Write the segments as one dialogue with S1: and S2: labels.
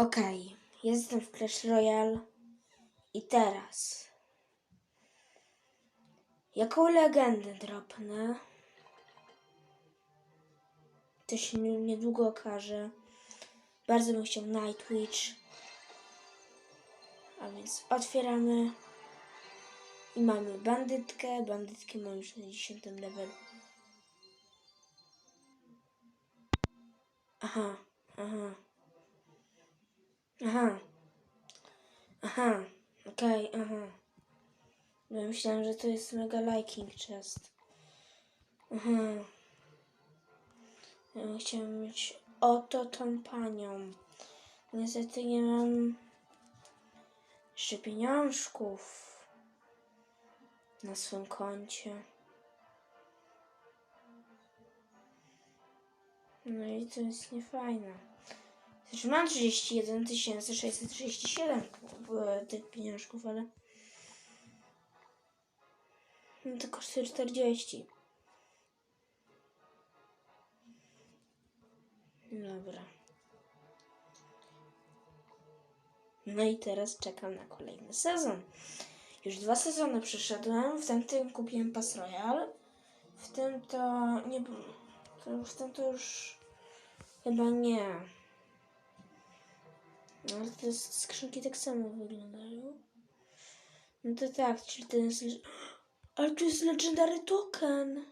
S1: Okej, jestem w Clash Royale i teraz jaką legendę dropnę? To się nie- niedługo okaże. Bardzo bym chciał Night Witch. A więc otwieramy i mamy bandytkę. Bandytkę mam już na 10 levelu. Aha, aha. Aha. Aha. Okej, aha. Ja myślałam, że to jest mega liking chest. Aha. Ja chciałam mieć oto tą panią. Niestety nie mam jeszcze pieniążków na swym koncie. No i to jest niefajne. Znaczy mam 31 637 e, tych pieniążków, ale no to kosztuje 40. Dobra. No i teraz czekam na kolejny sezon. Już dwa sezony przeszedłem. W tamtym kupiłem Pass Royal. W tym to nie W tym to już chyba nie. No, Ale te skrzynki tak samo wyglądają. No to tak, czyli ten jest... Ale tu jest Legendary Token!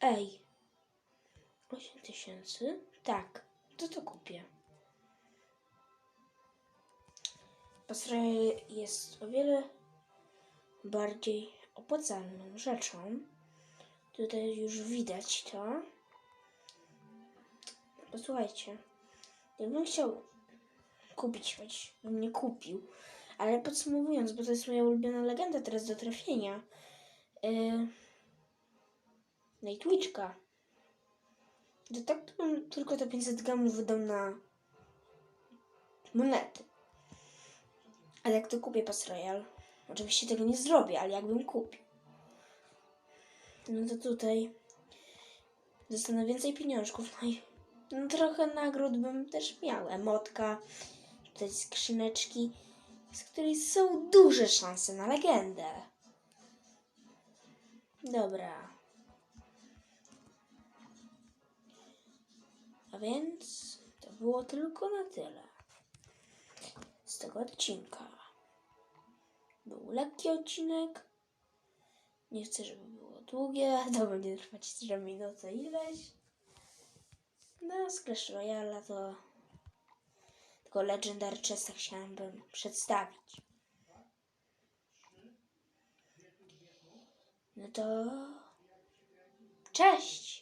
S1: Ej. 8 tysięcy? Tak, to to kupię. Pasrael jest o wiele bardziej opłacalną rzeczą. Tutaj już widać to. Posłuchajcie, jakbym chciał kupić, choć bym nie kupił, ale podsumowując, bo to jest moja ulubiona legenda teraz do trafienia. Yy, Nightwitchka. To tak to bym tylko te 500 gramów wydał na monety. Ale jak to kupię Pass Royal, oczywiście tego nie zrobię, ale jakbym kupił, no to tutaj dostanę więcej pieniążków. No i no trochę nagród bym też miał. Emotka, tutaj skrzyneczki, z której są duże szanse na legendę. Dobra. A więc to było tylko na tyle z tego odcinka. Był lekki odcinek. Nie chcę, żeby było długie. To będzie trwać 3 minuty ileś. No, z Clash Royale to tylko Legendary Chesta chciałabym przedstawić. No to cześć!